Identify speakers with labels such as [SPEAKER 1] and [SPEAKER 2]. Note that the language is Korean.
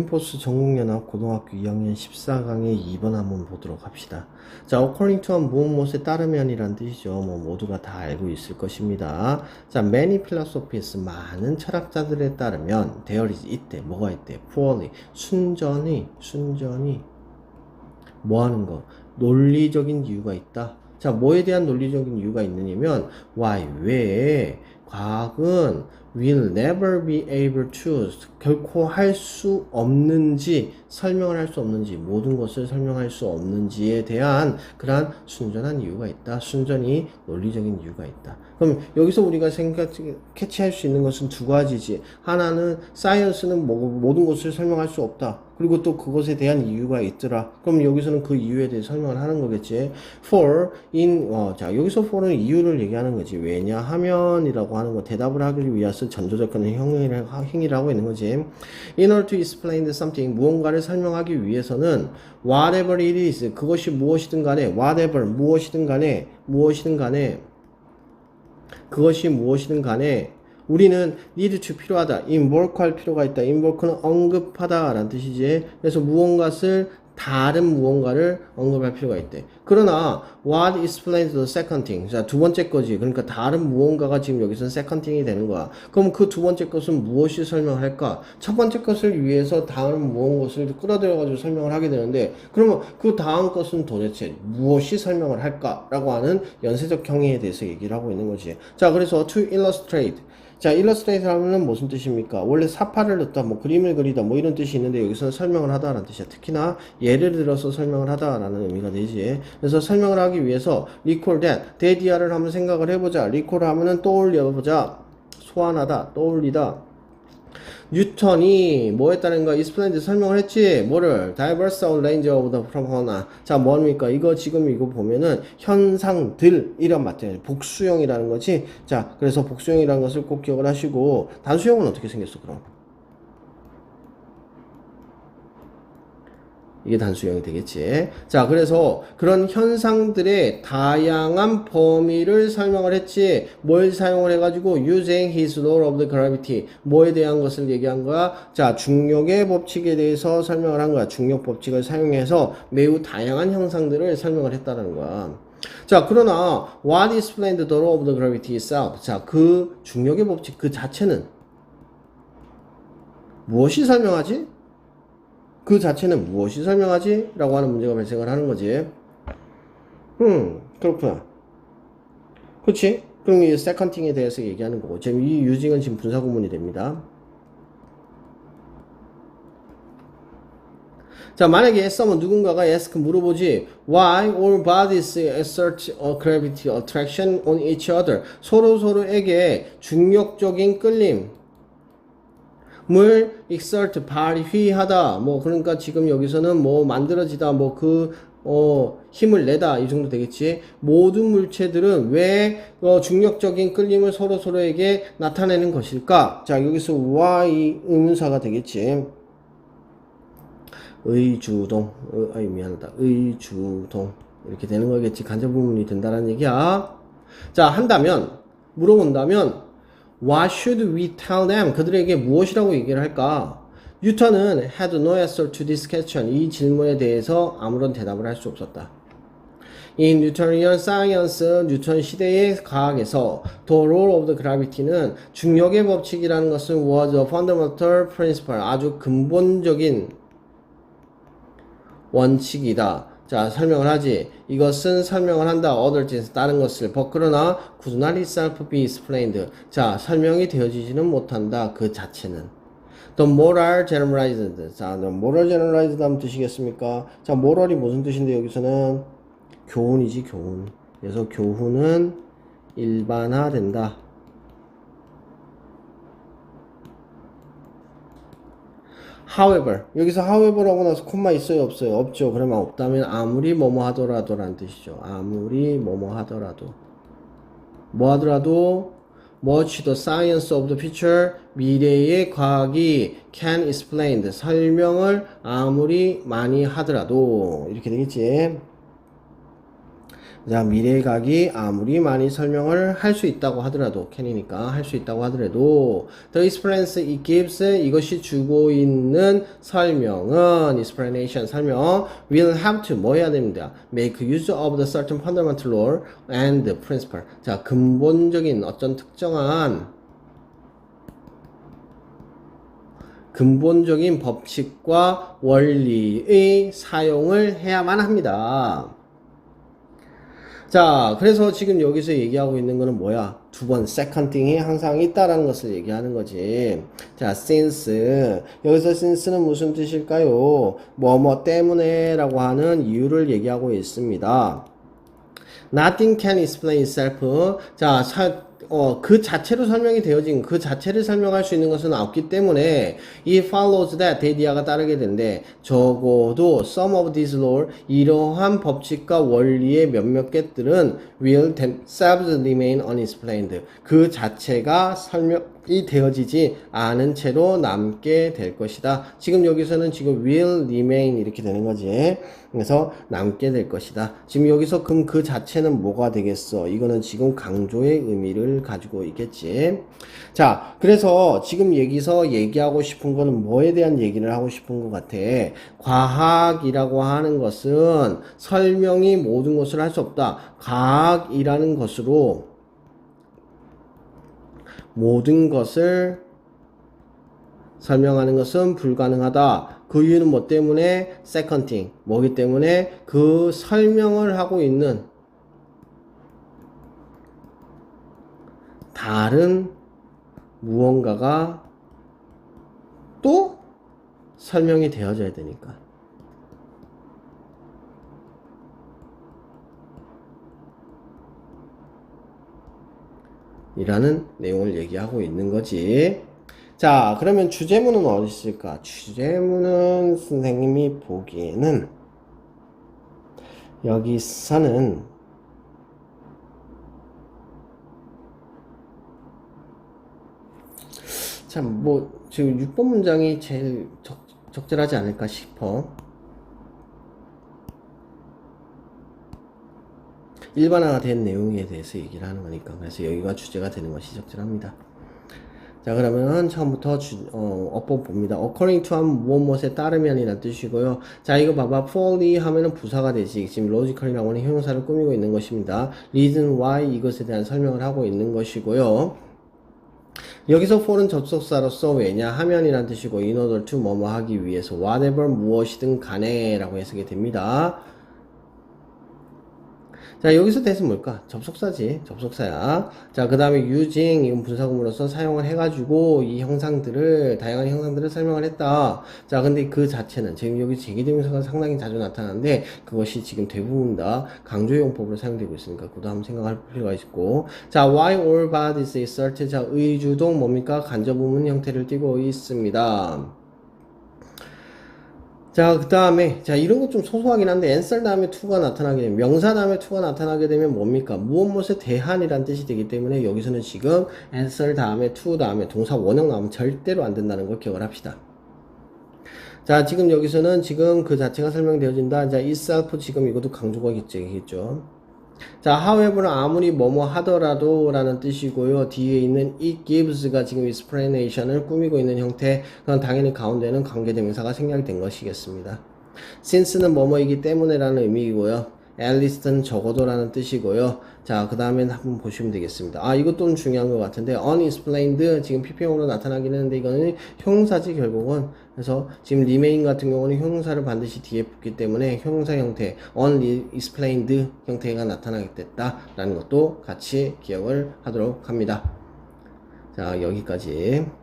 [SPEAKER 1] 캠퍼스 전국연합 고등학교 2학년 14강의 2번 한번 보도록 합시다. 자, according to 한 무엇 무엇에 따르면이란 뜻이죠. 뭐 모두가 다 알고 있을 것입니다. 자, many philosophies 많은 철학자들에 따르면 there is 이때 뭐가 있대? poorly 순전히 순전히 뭐 하는 거? 논리적인 이유가 있다. 자, 뭐에 대한 논리적인 이유가 있느냐면 why 왜 과학은 will never be able to 결코 할 수 없는지 설명을 할 수 없는지 모든 것을 설명할 수 없는지에 대한 그러한 순전한 이유가 있다. 순전히 논리적인 이유가 있다. 그럼 여기서 우리가 생각 캐치할 수 있는 것은 두 가지지. 하나는 사이언스는 뭐, 모든 것을 설명할 수 없다. 그리고 또 그것에 대한 이유가 있더라. 그럼 여기서는 그 이유에 대해 설명을 하는 거겠지. For in 어, 자 여기서 for는 이유를 얘기하는 거지. 왜냐하면이라고 하는 거 대답을 하기 위해서 전조적인 행위를 행위를 하고 있는 거지. In order to explain something 무언가를 설명하기 위해서는 whatever it is 그것이 무엇이든 간에 whatever 무엇이든 간에 무엇이든 간에 그것이 무엇이든 간에 우리는 need to 필요하다. invoke 할 필요가 있다. invoke는 언급하다 라는 뜻이지. 그래서 무언가를 다른 무언가를 언급할 필요가 있대. 그러나 what explains the second thing? 자, 두 번째 거지. 그러니까 다른 무언가가 지금 여기서는 second thing이 되는 거야. 그럼 그 두 번째 것은 무엇이 설명할까? 첫 번째 것을 위해서 다른 무언 것을 끌어들여 가지고 설명을 하게 되는데 그러면 그 다음 것은 도대체 무엇이 설명을 할까라고 하는 연쇄적 형의에 대해서 얘기를 하고 있는 거지. 자, 그래서 to illustrate 자, illustrate 하면은 무슨 뜻입니까? 원래 사파를 넣다, 뭐 그림을 그리다, 뭐 이런 뜻이 있는데 여기서는 설명을 하다 라는 뜻이야. 특히나 예를 들어서 설명을 하다 라는 의미가 되지. 그래서 설명을 하기 위해서 recall that, 대디아를 한번 생각을 해보자. recall 하면은 떠올려보자. 소환하다, 떠올리다. 뉴턴이 뭐 했다는 거 explained 설명을 했지? 뭐를? diverse range of 자 뭡니까? 이거 지금 이거 보면은 현상들 이런 마찬가지 복수형이라는 거지? 자 그래서 복수형이라는 것을 꼭 기억을 하시고 단수형은 어떻게 생겼어 그럼 이게 단수형이 되겠지. 자, 그래서 그런 현상들의 다양한 범위를 설명을 했지. 뭘 사용을 해가지고 using his law of the gravity 뭐에 대한 것을 얘기한 거야. 자, 중력의 법칙에 대해서 설명을 한 거야. 중력 법칙을 사용해서 매우 다양한 형상들을 설명을 했다는 거야. 자, 그러나 what explained the law of the gravity itself? 자, 그 중력의 법칙 그 자체는 무엇이 설명하지? 그 자체는 무엇이 설명하지? 라고 하는 문제가 발생을 하는 거지. 음, 그렇구나. 그치? 그럼 이 세컨팅에 대해서 얘기하는 거고. 지금 이 유징은 지금 분사구문이 됩니다. 자, 만약에 someone 누군가가 ask 물어보지 why all bodies exert a gravity attraction on each other 서로 서로에게 중력적인 끌림 물 exert 발휘하다 뭐 그러니까 지금 여기서는 뭐 만들어지다 뭐그 어, 힘을 내다 이 정도 되겠지. 모든 물체들은 왜 어, 중력적인 끌림을 서로 서로에게 나타내는 것일까? 자 여기서 why 의문사가 되겠지. 의주동, 의, 아이 미안하다. 의주동 이렇게 되는 거겠지. 간접 부분이 된다는 얘기야. 자 한다면 물어본다면 What should we tell them? 그들에게 무엇이라고 얘기를 할까? 뉴턴은 had no answer to this question. 이 질문에 대해서 아무런 대답을 할 수 없었다. In Newtonian science, 뉴턴 시대의 과학에서 the law of the gravity는 중력의 법칙이라는 것은 was a fundamental principle. 아주 근본적인 원칙이다. 자, 설명을 하지. 이것은 설명을 한다. other things, 다른 것을. but 그러나 could not itself be explained. 자, 설명이 되어지지는 못한다. 그 자체는. The moral generalized. 자, moral generalized 하면 뜻이겠습니까? 자, moral이 무슨 뜻인데 여기서는 교훈이지, 교훈. 그래서 교훈은 일반화된다. However 여기서 however라고 나서 콤마 있어요 없어요? 없죠. 그러면 없다면 아무리 뭐뭐 하더라도 라는 뜻이죠. 아무리 뭐뭐 하더라도. 뭐 하더라도 much the science of the future 미래의 과학이 can explain 설명을 아무리 많이 하더라도. 이렇게 되겠지 자, 미래각이 아무리 많이 설명을 할 수 있다고 하더라도, 캔이니까 할 수 있다고 하더라도, the experience it gives, 이것이 주고 있는 설명은, explanation, 설명, will have to, 뭐 해야 됩니다. make use of the certain fundamental law and principle. 자, 근본적인 어떤 특정한 근본적인 법칙과 원리의 사용을 해야만 합니다. 자, 그래서 지금 여기서 얘기하고 있는 거는 뭐야? 두 번, second thing이 항상 있다라는 것을 얘기하는 거지. 자, since. 여기서 since는 무슨 뜻일까요? 뭐, 뭐 때문에 라고 하는 이유를 얘기하고 있습니다. Nothing can explain itself. 자, 사, 어, 그 자체로 설명이 되어진 그 자체를 설명할 수 있는 것은 없기 때문에 이 follows that 데디아가 따르게 된대. 적어도 some of these law 이러한 법칙과 원리의 몇몇 개들은 will themselves remain unexplained. 그 자체가 설명 이 되어지지 않은 채로 남게 될 것이다. 지금 여기서는 지금 will remain 이렇게 되는 거지. 그래서 남게 될 것이다. 지금 여기서 그럼 그 자체는 뭐가 되겠어? 이거는 지금 강조의 의미를 가지고 있겠지. 자, 그래서 지금 여기서 얘기하고 싶은 거는 뭐에 대한 얘기를 하고 싶은 것 같아. 과학이라고 하는 것은 설명이 모든 것을 할 수 없다. 과학이라는 것으로 모든 것을 설명하는 것은 불가능하다. 그 이유는 뭐 때문에? thing. 뭐기 때문에 그 설명을 하고 있는 다른 무언가가 또 설명이 되어져야 되니까. 이라는 내용을 얘기하고 있는 거지. 자, 그러면 주제문은 어디 있을까? 주제문은 선생님이 보기에는 여기서는 참, 뭐, 지금 6번 문장이 제일 적, 적절하지 않을까 싶어. 일반화된 내용에 대해서 얘기를 하는 거니까. 그래서 여기가 주제가 되는 것이 적절합니다. 자, 그러면 처음부터 주, 어, 어법 봅니다. according to 하면 무엇 무엇에 따르면 이란 뜻이고요. 자, 이거 봐봐. fully 하면은 부사가 되지. 지금 logical이라고 하는 형용사를 꾸미고 있는 것입니다. reason why 이것에 대한 설명을 하고 있는 것이고요. 여기서 for은 접속사로서 왜냐 하면이란 뜻이고 in order to 뭐뭐 하기 위해서 whatever 무엇이든 간에 라고 해석이 됩니다. 자, 여기서 대신 뭘까? 접속사지. 접속사야. 자, 그 다음에 using, 이건 분사구문으로서 사용을 해가지고 이 형상들을, 다양한 형상들을 설명을 했다. 자, 근데 그 자체는, 지금 여기 제기대명사가 상당히 자주 나타나는데, 그것이 지금 대부분 다 강조용법으로 사용되고 있으니까, 그것도 한번 생각할 필요가 있고. 자, why all bodies assert. 자, 의주동 뭡니까? 간접 부문 형태를 띠고 있습니다. 자, 그 다음에, 자, 이런 거좀 소소하긴 한데, answer 다음에 to가 나타나게 되면, 명사 다음에 to가 나타나게 되면 뭡니까? 무엇 무엇에 대한이란 뜻이 되기 때문에, 여기서는 지금 answer 다음에 to 다음에 동사 원형 나오면 절대로 안 된다는 걸 기억을 합시다. 자, 지금 여기서는 지금 그 자체가 설명되어진다. 자, itself 지금 이것도 강조가 겠죠. 자, however는 아무리 뭐뭐 하더라도 라는 뜻이고요. 뒤에 있는 it gives가 지금 explanation을 꾸미고 있는 형태, 그건 당연히 가운데는 관계대명사가 생략된 것이겠습니다. since는 뭐뭐이기 때문에 라는 의미이고요. Least는 적어도라는 뜻이고요. 자, 그 다음에 한번 보시면 되겠습니다. 아, 이것도 중요한 것 같은데, unexplained, 지금 PP형으로 나타나긴 했는데, 이거는 형용사지, 결국은. 그래서 지금 remain 같은 경우는 형용사를 반드시 뒤에 붙기 때문에 형용사 형태, unexplained 형태가 나타나게 됐다라는 것도 같이 기억을 하도록 합니다. 자, 여기까지.